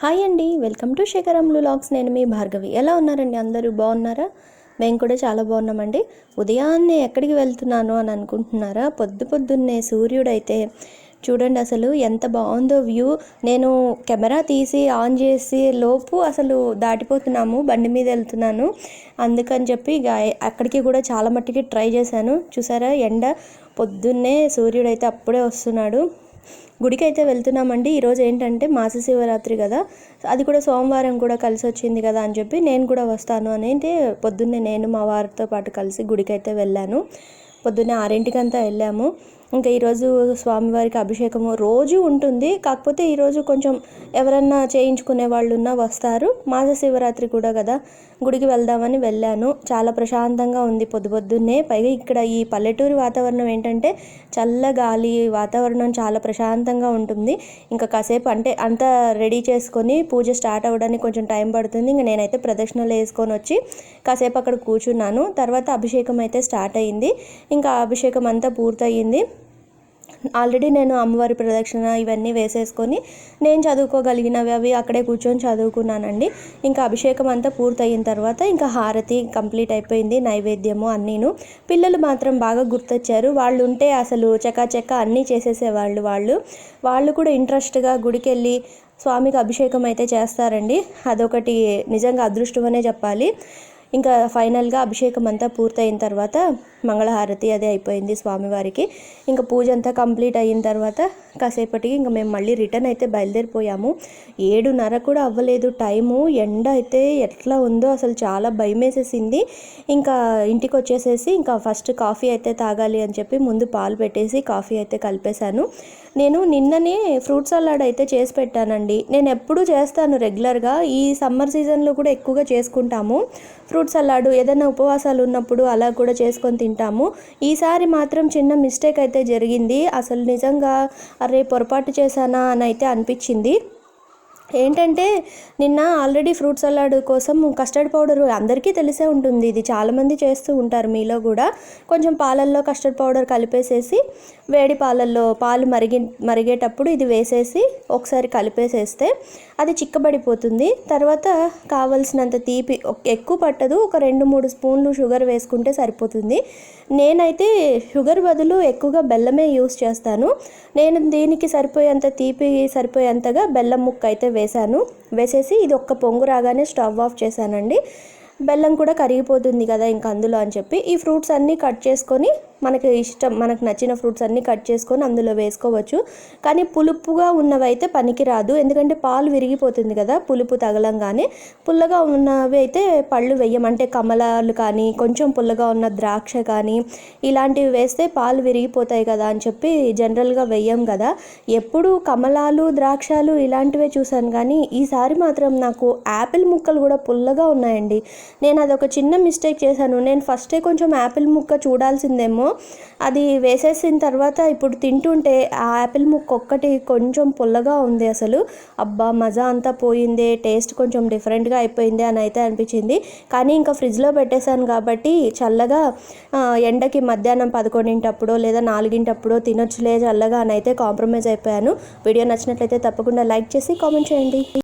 Hi అండి. Welcome to శేఖరంలు logs. నేను మీ భార్గవి. ఎలా ఉన్నారండి? అందరూ బాగున్నారా? మేము కూడా చాలా బాగున్నామండి. ఉదయాన్నే ఎక్కడికి వెళ్తున్నాను అని అనుకుంటున్నారా? పొద్దు పొద్దున్నే సూర్యుడైతే చూడండి అసలు ఎంత బాగుందో వ్యూ. నేను కెమెరా తీసి ఆన్ చేసి లోపు అసలు దాటిపోతున్నాము. బండి మీద వెళ్తున్నాను. అందుకని చెప్పి అక్కడికి కూడా చాలా మట్టికి ట్రై చేశాను. చూసారా? ఎండ పొద్దున్నే సూర్యుడైతే అప్పుడే వస్తున్నాడు. గుడికి అయితే వెళ్తున్నామండి. ఈరోజు ఏంటంటే మాస శివరాత్రి కదా. అది కూడా సోమవారం కూడా కలిసి వచ్చింది కదా అని చెప్పి నేను కూడా వస్తాను అని అయితే పొద్దున్నే నేను మా వారితో పాటు కలిసి గుడికి అయితే వెళ్ళాను. పొద్దున్నే ఆరింటికంతా వెళ్ళాము. ఇంకా ఈరోజు స్వామివారికి అభిషేకము రోజు ఉంటుంది. కాకపోతే ఈరోజు కొంచెం ఎవరన్నా చేయించుకునే వాళ్ళు ఉన్నా వస్తారు. మాస శివరాత్రి కూడా కదా. గుడికి వెళ్దామని వెళ్ళాను. చాలా ప్రశాంతంగా ఉంది పొద్దు పొద్దున్నే. పైగా ఇక్కడ ఈ పల్లెటూరు వాతావరణం ఏంటంటే చల్ల గాలి వాతావరణం చాలా ప్రశాంతంగా ఉంటుంది. ఇంకా కాసేపు అంటే అంతా రెడీ చేసుకొని పూజ స్టార్ట్ అవ్వడానికి కొంచెం టైం పడుతుంది. ఇంకా నేనైతే ప్రదక్షిణలు వేసుకొని వచ్చి కాసేపు అక్కడ కూర్చున్నాను. తర్వాత అభిషేకం అయితే స్టార్ట్ అయ్యింది ఇంకా అభిషేకం అంతా పూర్తయింది. ఆల్రెడీ నేను అమ్మవారి ప్రదక్షిణ ఇవన్నీ వేసేసుకొని నేను చదువుకోగలిగినవి అవి అక్కడే కూర్చొని చదువుకున్నానండి. ఇంకా అభిషేకం అంతా పూర్తయిన తర్వాత ఇంకా హారతి కంప్లీట్ అయిపోయింది నైవేద్యము అన్నీను. పిల్లలు మాత్రం బాగా గుర్తొచ్చారు. వాళ్ళు ఉంటే అసలు చకాచక్క అన్నీ చేసేసేవాళ్ళు వాళ్ళు. వాళ్ళు కూడా ఇంట్రెస్ట్గా గుడికి వెళ్ళి స్వామికి అభిషేకం అయితే చేస్తారండి. అదొకటి నిజంగా అదృష్టమనే చెప్పాలి. ఇంకా ఫైనల్గా అభిషేకం అంతా పూర్తయిన తర్వాత మంగళహారతి అదే అయిపోయింది స్వామివారికి. ఇంకా పూజ అంతా కంప్లీట్ అయిన తర్వాత కాసేపటికి ఇంకా మేము మళ్ళీ రిటర్న్ అయితే బయలుదేరిపోయాము. ఏడున్నర కూడా అవ్వలేదు. టైము ఎండ అయితే ఎట్లా ఉందో అసలు చాలా భయం వేసేసింది ఇంకా ఇంటికి వచ్చేసేసి ఇంకా ఫస్ట్ కాఫీ అయితే తాగాలి అని చెప్పి ముందు పాలు పెట్టేసి కాఫీ అయితే కలిపేశాను. నేను నిన్ననే ఫ్రూట్ సలాడ్ అయితే చేసి పెట్టానండి. నేను ఎప్పుడూ చేస్తాను రెగ్యులర్గా. ఈ సమ్మర్ సీజన్లో కూడా ఎక్కువగా చేసుకుంటాము. ఫ్రూట్ సలాడ్ ఏదైనా ఉపవాసాలు ఉన్నప్పుడు అలా కూడా చేసుకొని తింటాము. ఈసారి మాత్రం చిన్న మిస్టేక్ అయితే జరిగింది. అసలు నిజంగా అరే పొరపాటు చేశానా అని అయితే అనిపించింది. ఏంటంటే నిన్న ఆల్రెడీ ఫ్రూట్ సలాడ్ కోసం కస్టర్డ్ పౌడర్ అందరికీ తెలిసే ఉంటుంది. ఇది చాలామంది చేస్తూ ఉంటారు. మీలో కూడా కొంచెం పాలల్లో కస్టర్డ్ పౌడర్ కలిపేసేసి వేడి పాలల్లో పాలు మరిగి మరిగేటప్పుడు ఇది వేసేసి ఒకసారి కలిపేసేస్తే అది చిక్కబడిపోతుంది. తర్వాత కావలసినంత తీపి ఎక్కువ పట్టదు. ఒక రెండు మూడు స్పూన్లు షుగర్ వేసుకుంటే సరిపోతుంది. నేనైతే షుగర్ బదులు ఎక్కువగా బెల్లమే యూస్ చేస్తాను. నేను దీనికి సరిపోయేంత తీపి సరిపోయేంతగా బెల్లం ముక్క అయితే వేశాను. వేసేసి ఇది ఒక్క పొంగు రాగానే స్టవ్ ఆఫ్ చేశానండి. బెల్లం కూడా కరిగిపోతుంది కదా ఇంకా అందులో అని చెప్పి ఈ ఫ్రూట్స్ అన్నీ కట్ చేసుకొని మనకి ఇష్టం మనకు నచ్చిన ఫ్రూట్స్ అన్నీ కట్ చేసుకొని అందులో వేసుకోవచ్చు. కానీ పులుపుగా ఉన్నవి అయితే పనికిరాదు. ఎందుకంటే పాలు విరిగిపోతుంది కదా పులుపు తగలంగానే. పుల్లగా ఉన్నవి అయితే పళ్ళు వేయమంటే కమలాలు కానీ కొంచెం పుల్లగా ఉన్న ద్రాక్ష కానీ ఇలాంటివి వేస్తే పాలు విరిగిపోతాయి కదా అని చెప్పి జనరల్గా వెయ్యం కదా. ఎప్పుడు కమలాలు ద్రాక్షాలు ఇలాంటివే చూశాను. కానీ ఈసారి మాత్రం నాకు యాపిల్ ముక్కలు కూడా పుల్లగా ఉన్నాయండి. నేను అదొక చిన్న మిస్టేక్ చేశాను. నేను ఫస్టే కొంచెం యాపిల్ ముక్క చూడాల్సిందేమో. అది వేసేసిన తర్వాత ఇప్పుడు తింటుంటే ఆ యాపిల్ ముక్క ఒక్కటి కొంచెం పుల్లగా ఉంది అసలు. అబ్బా మజా అంతా పోయిందే టేస్ట్ కొంచెం డిఫరెంట్గా అయిపోయింది అని అయితే అనిపించింది. కానీ ఇంకా ఫ్రిడ్జ్లో పెట్టేశాను కాబట్టి చల్లగా ఎండకి మధ్యాహ్నం పదకొండింటప్పుడో లేదా నాలుగింటప్పుడో తినొచ్చులే చల్లగా అని అయితే కాంప్రమైజ్ అయిపోయాను. వీడియో నచ్చినట్లయితే తప్పకుండా లైక్ చేసి కామెంట్ చేయండి.